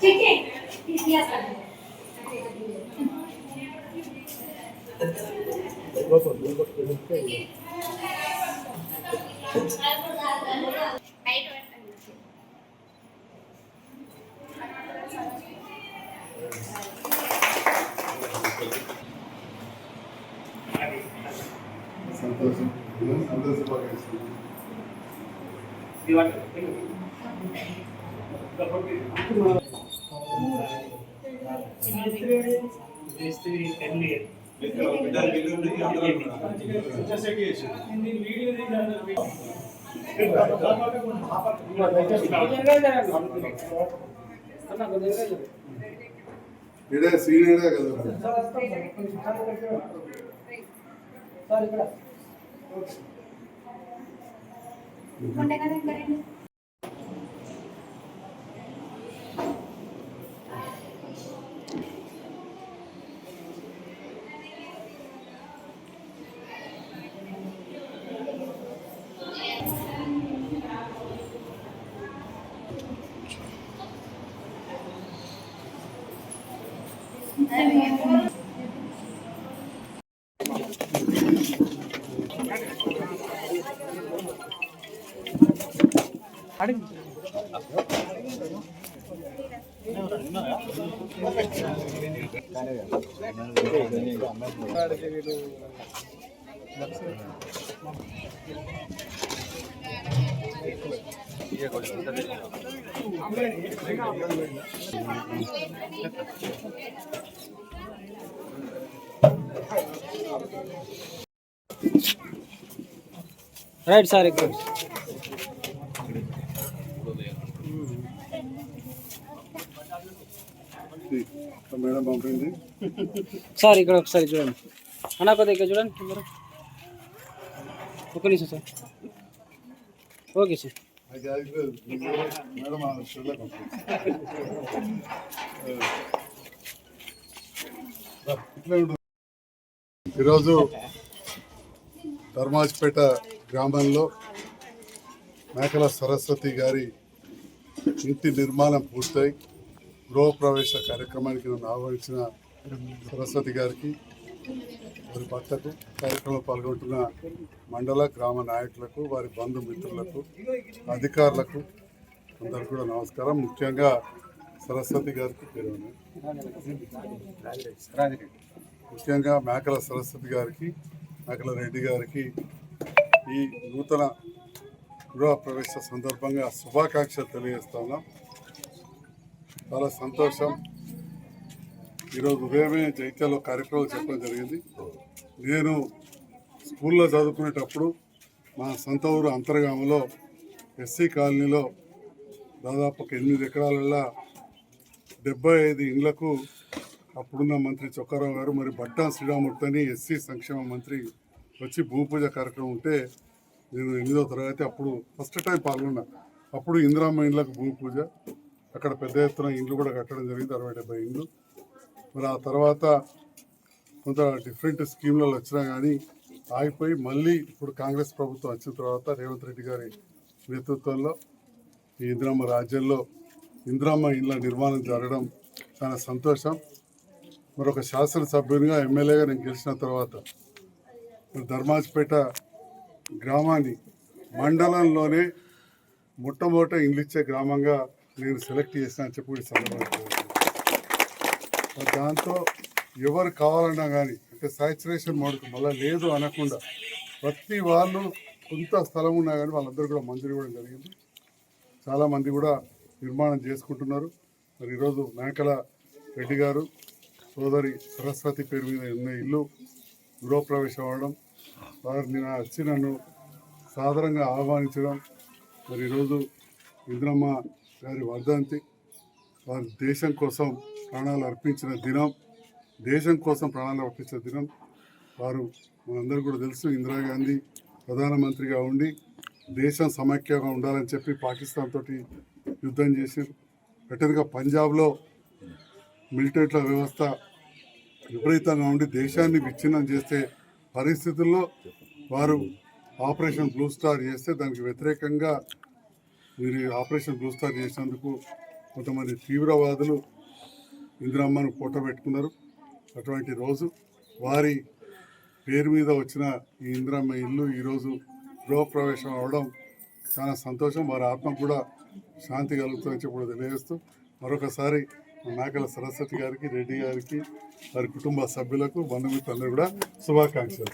చిట్టి ఇవాళ సంతోషం సంతోషపడేసి ఇడే సీనియర్గా కదా. సార్ ఇక్కడ వీడు మేడం పంపింది సార్ ఇక్కడ ఒకసారి చూడండి అన్నా కొద్దిగా ఇక్కడ చూడండి అందరూ. ఒక్క నిమిషం సార్ ఓకే సార్ అది కాదు, మేడం ఆ షూలో పంపింది ఈరోజు ధర్మాజ్పేట గ్రామంలో మేకల సరస్వతి గారి ఇంటి నిర్మాణం పూర్తయి గృహప్రవేశ కార్యక్రమానికి నన్ను ఆహ్వానించిన సరస్వతి గారికి వారి భర్తకు కార్యక్రమంలో పాల్గొంటున్న మండల గ్రామ నాయకులకు వారి బంధుమిత్రులకు అధికారులకు అందరు కూడా నమస్కారం. ముఖ్యంగా సరస్వతి గారికి పేరు ముఖ్యంగా మేకల సరస్వతి గారికి మేకల రెడ్డి గారికి ఈ నూతన గృహ ప్రవేశ సందర్భంగా శుభాకాంక్షలు తెలియజేస్తా ఉన్నాం. చాలా సంతోషం. ఈరోజు ఉదయమే జైత్యాలో కార్యక్రమం చెప్పడం జరిగింది. నేను స్కూల్లో చదువుకునేటప్పుడు మా సొంత ఊరు అంతర్గామలో ఎస్సీ కాలనీలో దాదాపు ఒక ఎనిమిది ఎకరాలలో డెబ్బై ఐదు ఇండ్లకు అప్పుడున్న మంత్రి చొక్కారావు గారు మరి బట్టా శ్రీరామూర్తి అని ఎస్సీ సంక్షేమ మంత్రి వచ్చి భూపూజ కార్యక్రమం ఉంటే నేను ఎనిమిదో తరగతి అప్పుడు ఫస్ట్ టైం పాల్గొన్నా. అప్పుడు ఇందిరామ్మ ఇండ్లకు భూమి పూజ అక్కడ పెద్ద ఎత్తున ఇండ్లు కూడా కట్టడం జరిగింది అరవై డెబ్బై ఇండ్లు. మరి ఆ తర్వాత కొంత డిఫరెంట్ స్కీమ్లలో వచ్చినా కానీ ఆగిపోయి మళ్ళీ ఇప్పుడు కాంగ్రెస్ ప్రభుత్వం వచ్చిన తర్వాత రేవంత్ రెడ్డి గారి నేతృత్వంలో ఈ ఇందిరమ్మ రాజ్యంలో ఇందిరమ్మ ఇండ్ల నిర్మాణం జరగడం చాలా సంతోషం. మరొక శాసనసభ్యునిగా ఎమ్మెల్యేగా నేను గెలిచిన తర్వాత మరి ధర్మాజ్పేట గ్రామాన్ని మండలంలోనే మొట్టమొదట ఇండ్లు ఇచ్చే గ్రామంగా నేను సెలెక్ట్ చేసిన అని చెప్పి సందర్భంగా దాంతో ఎవరు కావాలన్నా కానీ అంటే సాచురేషన్ మోడల్ మళ్ళీ లేదు అనకుండా ప్రతి వాళ్ళు కొంత స్థలం ఉన్నా కానీ వాళ్ళందరూ కూడా మంజూరు ఇవ్వడం జరిగింది. చాలామంది కూడా నిర్మాణం చేసుకుంటున్నారు. మరి ఈరోజు మేకల రెడ్డి గారు సోదరి సరస్వతి పేరు మీద ఉన్న ఇల్లు గృహప్రవేశం అవ్వడం వారు నేను వచ్చి నన్ను సాధారణంగా ఆహ్వానించడం మరి ఈరోజు ఇంద్రమ్మ గారి వర్ధంతి వారి దేశం కోసం ప్రాణాలు అర్పించిన దినం దేశం కోసం ప్రాణాలు అర్పించిన దినం. వారు మనందరూ కూడా తెలుసు ఇందిరాగాంధీ ప్రధానమంత్రిగా ఉండి దేశం సమైక్యంగా ఉండాలని చెప్పి పాకిస్తాన్ తోటి యుద్ధం చేసి పెట్టరుగా పంజాబ్లో మిలిటరీల వ్యవస్థ విపరీతంగా ఉండి దేశాన్ని విచ్ఛిన్నం చేసే పరిస్థితుల్లో వారు ఆపరేషన్ బ్లూ స్టార్ చేస్తే దానికి వ్యతిరేకంగా మీరు ఆపరేషన్ బ్లూ స్టార్ చేసినందుకు కొంతమంది తీవ్రవాదులు ఇందిరమ్మను పొట్ట పెట్టుకున్నారు అటువంటి రోజు వారి పేరు మీద వచ్చిన ఈ ఇందిరమ్మ ఇల్లు ఈరోజు గృహప్రవేశం అవడం చాలా సంతోషం. వారి ఆత్మ కూడా శాంతి కలుగుతుందని చెప్పి తెలియజేస్తూ మరొకసారి నాకల సరస్వతి గారికి రెడ్డి గారికి వారి కుటుంబ సభ్యులకు బంధుమిత్రులందరూ కూడా శుభాకాంక్షలు.